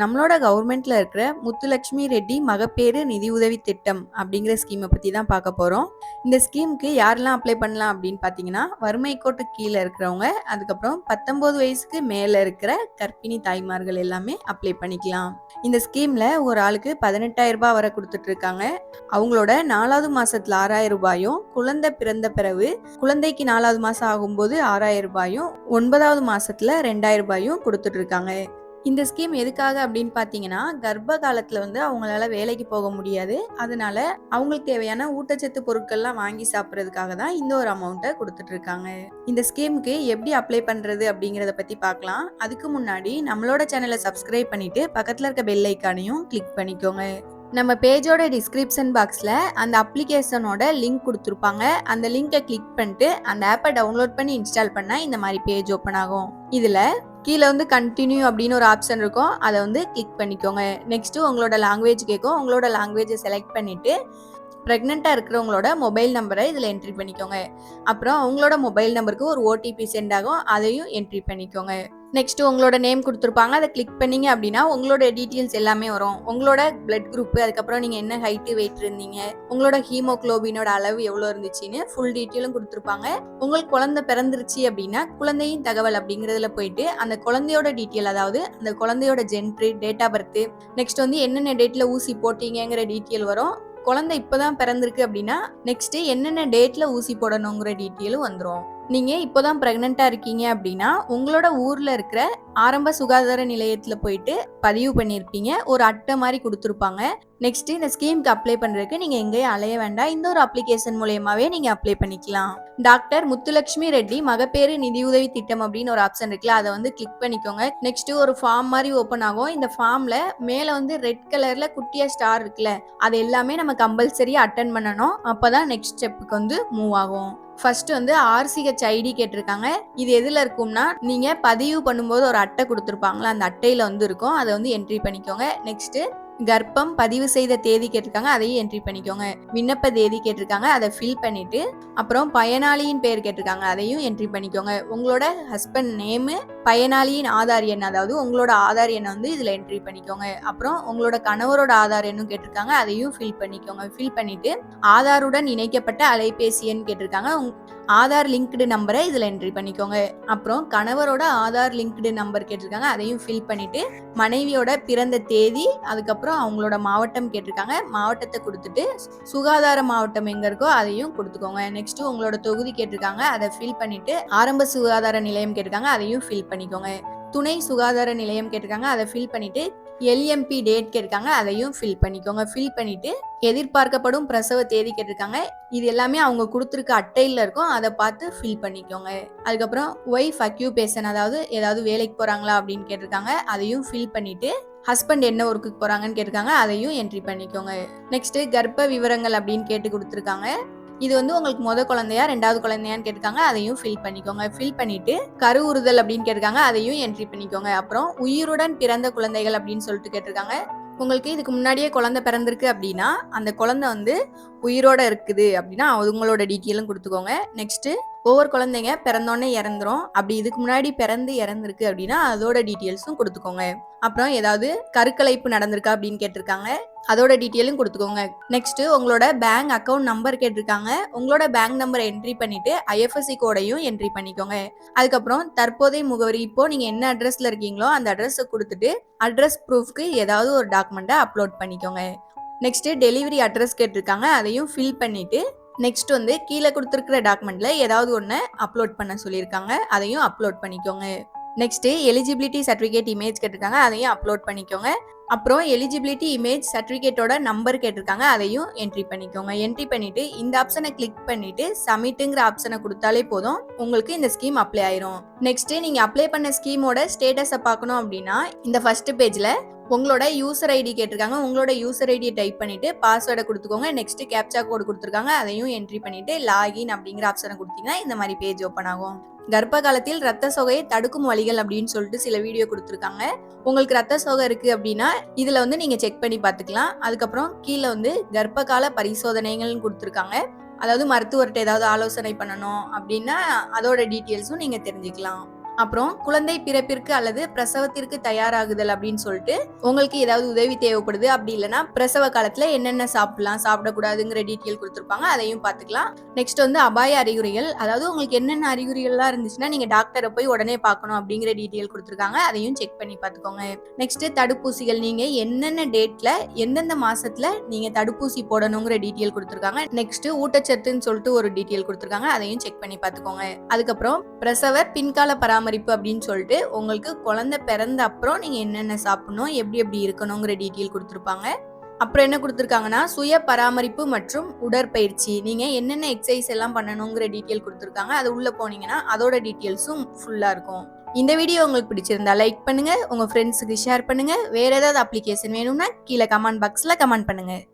நம்மளோட கவர்மெண்ட்ல இருக்கிற முத்துலட்சுமி ரெட்டி மகப்பேறு நிதி உதவி திட்டம் அப்படிங்கிற ஸ்கீமை பற்றி தான் பார்க்க போகிறோம் இந்த ஸ்கீமுக்கு யாரெல்லாம் அப்ளை பண்ணலாம் அப்படின்னு பார்த்தீங்கன்னா வறுமை கோட்டு கீழே இருக்கிறவங்க அதுக்கப்புறம் பத்தொம்போது வயசுக்கு மேலே இருக்கிற கர்ப்பிணி தாய்மார்கள் எல்லாமே அப்ளை பண்ணிக்கலாம். இந்த ஸ்கீமில் ஒரு ஆளுக்கு பதினெட்டாயிரம் ரூபாய் வரை கொடுத்துட்டு இருக்காங்க. அவங்களோட நாலாவது மாசத்துல ஆறாயிரம் ரூபாயும் குழந்தை பிறந்த பிறகு குழந்தைக்கு நாலாவது மாசம் ஆகும்போது ஆறாயிரம் ரூபாயும் ஒன்பதாவது மாசத்துல ரெண்டாயிரம் ரூபாயும் கொடுத்துட்டு இருக்காங்க. இந்த ஸ்கீம் எதுக்காக அப்படின்னு பார்த்தீங்கன்னா கர்ப்ப காலத்தில் வந்து அவங்களால வேலைக்கு போக முடியாது. அதனால அவங்களுக்கு தேவையான ஊட்டச்சத்து பொருட்கள்லாம் வாங்கி சாப்பிட்றதுக்காக தான் இந்த ஒரு அமௌண்ட்டை கொடுத்துட்டு இருக்காங்க. இந்த ஸ்கீமுக்கு எப்படி அப்ளை பண்ணுறது அப்படிங்கிறத பற்றி பார்க்கலாம் அதுக்கு முன்னாடி நம்மளோட சேனலை சப்ஸ்கிரைப் பண்ணிட்டு பக்கத்தில் இருக்க பெல் ஐக்கானையும் கிளிக் பண்ணிக்கோங்க. நம்ம பேஜோட டிஸ்கிரிப்ஷன் பாக்ஸில் அந்த அப்ளிகேஷனோட லிங்க் கொடுத்துருப்பாங்க. அந்த லிங்கை கிளிக் பண்ணிட்டு அந்த ஆப்பை டவுன்லோட் பண்ணி இன்ஸ்டால் பண்ணால் இந்த மாதிரி பேஜ் ஓப்பன் ஆகும். இதில் கீழே வந்து கண்டினியூ அப்படின்னு ஒரு ஆப்ஷன் இருக்கும். அதை வந்து கிளிக் பண்ணிக்கோங்க. நெக்ஸ்ட்டு உங்களோட லாங்குவேஜ் கேட்கும் உங்களோட லாங்குவேஜை செலக்ட் பண்ணிவிட்டு ப்ரெக்னெண்ட்டாக இருக்கிறவங்களோட மொபைல் நம்பரை இதில் என்ட்ரி பண்ணிக்கோங்க. அப்புறம் அவங்களோட மொபைல் நம்பருக்கு ஒரு ஓடிபி சென்ட் ஆகும். அதையும் என்ட்ரி பண்ணிக்கோங்க. நெக்ஸ்ட் உங்களோட நேம் கொடுத்துருப்பாங்க. அதை கிளிக் பண்ணீங்க அப்படின்னா உங்களோட டீட்டெயில்ஸ் எல்லாமே வரும். உங்களோட பிளட் குரூப் அதுக்கப்புறம் நீங்கள் என்ன ஹைட்டு வெயிட் இருந்தீங்க உங்களோட ஹீமோக்ளோபினோட அளவு எவ்வளோ இருந்துச்சுன்னு ஃபுல் டீட்டெயிலும் கொடுத்துருப்பாங்க. உங்களுக்கு குழந்தை பிறந்துருச்சு அப்படின்னா குழந்தையின் தகவல் அப்படிங்கிறதுல போயிட்டு அந்த குழந்தையோட டீட்டெயில் அதாவது அந்த குழந்தையோட ஜென்ட்ரி டேட் ஆஃப் பர்த் நெக்ஸ்ட் வந்து என்னென்ன டேட்டில் ஊசி போட்டீங்கிற டீட்டெயில் வரும். குழந்தை இப்போதான் பிறந்திருக்கு அப்படின்னா நெக்ஸ்ட் என்னென்ன டேட்ல ஊசி போடணுங்கிற டீட்டெயிலும் வந்துடும் நீங்கள் இப்போ தான் ப்ரெக்னெண்ட்டாக இருக்கீங்க அப்படின்னா உங்களோட ஊரில் இருக்கிற ஆரம்ப சுகாதார நிலையத்தில் போயிட்டு பதிவு பண்ணியிருப்பீங்க ஒரு அட்டை மாதிரி கொடுத்துருப்பாங்க. நெக்ஸ்ட் இந்த ஸ்கீமுக்கு அப்ளை பண்ணுறதுக்கு நீங்கள் எங்கேயும் அலைய வேண்டாம். இந்த ஒரு அப்ளிகேஷன் மூலயமாவே நீங்கள் அப்ளை பண்ணிக்கலாம். டாக்டர் முத்துலட்சுமி ரெட்டி மகப்பேறு நிதியுதவி திட்டம் அப்படின்னு ஒரு ஆப்ஷன் இருக்குல்ல அதை வந்து கிளிக் பண்ணிக்கோங்க. நெக்ஸ்ட் ஒரு ஃபார்ம் மாதிரி ஓப்பன் ஆகும். இந்த ஃபார்ம்ல மேலே வந்து ரெட் கலர்ல குட்டியா ஸ்டார் இருக்குல்ல அது எல்லாமே நம்ம கம்பல்சரியா அட்டன் பண்ணணும். அப்பதான் நெக்ஸ்ட் ஸ்டெப்புக்கு வந்து மூவ் ஆகும். ஃபர்ஸ்ட் வந்து ஆர்சிஹெச் ஐடி கேட்டிருக்காங்க. இது எதில் இருக்கும்னா நீங்கள் பதிவு பண்ணும்போது ஒரு அட்டை கொடுத்துருப்பாங்களா அந்த அட்டையில் வந்து இருக்கும். அதை வந்து என்ட்ரி பண்ணிக்கோங்க. நெக்ஸ்ட்டு கர்ப்பம் பதிவு செய்த தேதி கேட்டிருக்காங்க அதையும் என்ட்ரி பண்ணிக்கோங்க. விண்ணப்ப தேதி கேட்டிருக்காங்க அதை ஃபில் பண்ணிட்டு அப்புறம் பயனாளியின் பெயர் கேட்டிருக்காங்க அதையும் என்ட்ரி பண்ணிக்கோங்க. உங்களோட ஹஸ்பண்ட் நேமு பயனாளியின் ஆதார் எண் அதாவது உங்களோட ஆதார் எண்ணை வந்து இதில் என்ட்ரி பண்ணிக்கோங்க. அப்புறம் உங்களோட கணவரோட ஆதார் எண்ணும் கேட்டிருக்காங்க அதையும் ஃபில் பண்ணிக்கோங்க. ஃபில் பண்ணிட்டு ஆதாருடன் இணைக்கப்பட்ட அலைபேசி எண் கேட்டிருக்காங்க ஆதார் லிங்க்டு நம்பரை இதில் என்ட்ரி பண்ணிக்கோங்க. அப்புறம் கணவரோட ஆதார் லிங்க்டு நம்பர் கேட்டிருக்காங்க அதையும் ஃபில் பண்ணிட்டு மனைவியோட பிறந்த தேதி அதுக்கப்புறம் அவங்களோட மாவட்டம் கேட்டிருக்காங்க. மாவட்டத்தை கொடுத்துட்டு சுகாதார மாவட்டம் எங்கே இருக்கோ அதையும் கொடுத்துக்கோங்க. நெக்ஸ்ட் உங்களோட தொகுதி கேட்டிருக்காங்க. அதை ஃபில் பண்ணிவிட்டு ஆரம்ப சுகாதார நிலையம் கேட்டிருக்காங்க. அதையும் ஃபில் பண்ணிக்கோங்க. துணை சுகாதார நிலையம் கேட்டிருக்காங்க. அதை ஃபில் பண்ணிவிட்டு எல்எம்பி டேட் கேட்டிருக்காங்க. அதையும் ஃபில் பண்ணிக்கோங்க. ஃபில் பண்ணிவிட்டு எதிர்பார்க்கப்படும் பிரசவ தேதி கேட்டிருக்காங்க. இது எல்லாமே அவங்க கொடுத்துருக்க அட்டையில் இருக்கும். அதை பார்த்து ஃபில் பண்ணிக்கோங்க. அதுக்கப்புறம் ஒய்ஃப் அக்யூபேஷன் அதாவது ஏதாவது வேலைக்கு போகிறாங்களா அப்படின்னு கேட்டிருக்காங்க. அதையும் ஃபில் பண்ணிவிட்டு ஹஸ்பண்ட் என்ன ஒர்க்குக்கு போகிறாங்கன்னு கேட்டிருக்காங்க அதையும் என்ட்ரி பண்ணிக்கோங்க. நெக்ஸ்ட்டு கர்ப்ப விவரங்கள் அப்படின்னு கேட்டு கொடுத்துருக்காங்க. இது வந்து உங்களுக்கு முத குழந்தையா ரெண்டாவது குழந்தையான்னு கேட்டிருக்காங்க அதையும் ஃபில் பண்ணிக்கோங்க. ஃபில் பண்ணிட்டு கரு உறுதல் அப்படின்னு கேட்டிருக்காங்க அதையும் என்ட்ரி பண்ணிக்கோங்க. அப்புறம் உயிருடன் பிறந்த குழந்தைகள் அப்படின்னு சொல்லிட்டு கேட்டிருக்காங்க. உங்களுக்கு இதுக்கு முன்னாடியே குழந்தை பிறந்திருக்கு அப்படின்னா அந்த குழந்தை வந்து உயிரோட இருக்குது அப்படின்னா அவங்களோட டீட்டெயிலும் கொடுத்துக்கோங்க. நெக்ஸ்ட் ஒவ்வொரு குழந்தைங்க பிறந்தோடனே இறந்துரும். அப்படி இதுக்கு முன்னாடி பிறந்து இறந்துருக்கு அப்படின்னா அதோட டீட்டெயில்ஸும் கொடுத்துக்கோங்க. அப்புறம் ஏதாவது கருக்கலைப்பு நடந்திருக்கா அப்படின்னு கேட்டிருக்காங்க. அதோட டீட்டெயிலும் கொடுத்துக்கோங்க. நெக்ஸ்ட் உங்களோட பேங்க் அக்கௌண்ட் நம்பர் கேட்டிருக்காங்க. உங்களோட பேங்க் நம்பரை என்ட்ரி பண்ணிட்டு ஐஎஃப்எஸ்சி கோடையும் என்ட்ரி பண்ணிக்கோங்க. அதுக்கப்புறம் தற்போதைய முகவரி இப்போ நீங்க என்ன அட்ரஸ்ல இருக்கீங்களோ அந்த அட்ரஸை கொடுத்துட்டு அட்ரஸ் ப்ரூஃப்க்கு ஏதாவது ஒரு டாக்குமெண்ட்டை அப்லோட் பண்ணிக்கோங்க. நெக்ஸ்ட் டெலிவரி அட்ரஸ் கேட்டிருக்காங்க அதையும் ஃபில் பண்ணிட்டு நெக்ஸ்ட் வந்து கீழே கொடுத்துருக்கிற டாக்குமெண்ட்ல ஏதாவது ஒன்று அப்லோட் பண்ண சொல்லியிருக்காங்க அதையும் அப்லோட் பண்ணிக்கோங்க. நெக்ஸ்ட் எலிஜிபிலிட்டி சர்டிஃபிகேட் இமேஜ் கேட்டிருக்காங்க அதையும் அப்லோட் பண்ணிக்கோங்க. அப்புறம் எலிஜிபிலிட்டி இமேஜ் சர்டிஃபிகேட்டோட நம்பர் கேட்டிருக்காங்க அதையும் என்ட்ரி பண்ணிக்கோங்க. என்ட்ரி பண்ணிட்டு இந்த ஆப்ஷனை கிளிக் பண்ணிட்டு சப்மிட்டுங்கிற ஆப்ஷனை கொடுத்தாலே போதும் உங்களுக்கு இந்த ஸ்கீம் அப்ளை ஆயிரும். நெக்ஸ்ட் நீங்க அப்ளை பண்ண ஸ்கீமோட ஸ்டேட்டஸை பார்க்கணும் அப்படின்னா இந்த ஃபர்ஸ்ட் பேஜ்ல உங்களோட யூசர் ஐடி கேட்டிருக்காங்க. உங்களோட யூசர் ஐடியை டைப் பண்ணிட்டு பாஸ்வேர்டை கொடுத்துக்கோங்க. நெக்ஸ்ட் கேப்சா கோடு கொடுத்துருக்காங்க. அதையும் என்ட்ரி பண்ணிட்டு லாகின் அப்படிங்கிற ஆப்ஷனை கொடுத்தீங்கன்னா இந்த மாதிரி பேஜ் ஓப்பன் ஆகும். கர்ப்ப காலத்தில் ரத்த சோகையை தடுக்கும் வழிகள் அப்படின்னு சொல்லிட்டு சில வீடியோ கொடுத்துருக்காங்க. உங்களுக்கு ரத்த சோகை இருக்குது அப்படின்னா இதில் வந்து நீங்கள் செக் பண்ணி பார்த்துக்கலாம். அதுக்கப்புறம் கீழே வந்து கர்ப்ப கால பரிசோதனைகள்னு கொடுத்துருக்காங்க. அதாவது மருத்துவர்கிட்ட ஏதாவது ஆலோசனை பண்ணணும் அப்படின்னா அதோட டீட்டெயில்ஸும் நீங்கள் தெரிஞ்சுக்கலாம். அப்புறம் குழந்தை பிறப்பிற்கு அல்லது பிரசவத்திற்கு தயாராகுதல் அப்படின்னு சொல்லிட்டு உங்களுக்கு ஏதாவது உதவி தேவைப்படுது அப்படி இல்லைன்னா பிரசவ காலத்துல என்னென்ன சாப்பிடலாம் சாப்பிடக்கூடாதுங்கிற டீட்டெயில் கொடுத்துருப்பாங்க. அதையும் பார்த்துக்கலாம். நெக்ஸ்ட் வந்து அபாய அறிகுறிகள். அதாவது உங்களுக்கு என்னென்ன அறிகுறிகள்லாம் இருந்துச்சுன்னா நீங்க டாக்டரை போய் உடனே பார்க்கணும் அப்படிங்கிற டீட்டெயில் கொடுத்துருக்காங்க. அதையும் செக் பண்ணி பார்த்துக்கோங்க. நெக்ஸ்ட் தடுப்பூசிகள். நீங்க என்னென்ன டேட்ல எந்தெந்த மாசத்துல நீங்க தடுப்பூசி போடணுங்கிற டீட்டெயில் கொடுத்துருக்காங்க. நெக்ஸ்ட் ஊட்டச்சத்துன்னு சொல்லிட்டு ஒரு டீட்டெயில் கொடுத்துருக்காங்க. அதையும் செக் பண்ணி பார்த்துக்கோங்க. அதுக்கப்புறம் பிரசவ பின்கால பராமரிப்பு அப்படின்னு சொல்லிட்டு உங்களுக்கு குழந்தை பிறந்த அப்புறம் நீங்கள் என்னென்ன சாப்பிடணும் எப்படி எப்படி இருக்கணுங்கிற டீட்டெயில் கொடுத்துருப்பாங்க. அப்புறம் என்ன கொடுத்துருக்காங்கன்னா சுய பராமரிப்பு மற்றும் உடற்பயிற்சி. நீங்கள் என்னென்ன எக்ஸசைஸ் எல்லாம் பண்ணணுங்கிற டீட்டெயில் கொடுத்துருக்காங்க. அது உள்ளே போனீங்கன்னா அதோட டீட்டெயில்ஸும் ஃபுல்லாக இருக்கும். இந்த வீடியோ உங்களுக்கு பிடிச்சிருந்தா லைக் பண்ணுங்கள் உங்கள் ஃப்ரெண்ட்ஸுக்கு ஷேர் பண்ணுங்கள் வேறு ஏதாவது அப்ளிகேஷன் வேணும்னா கீழே கமெண்ட் பாக்ஸில் கமெண்ட் பண்ணுங்கள்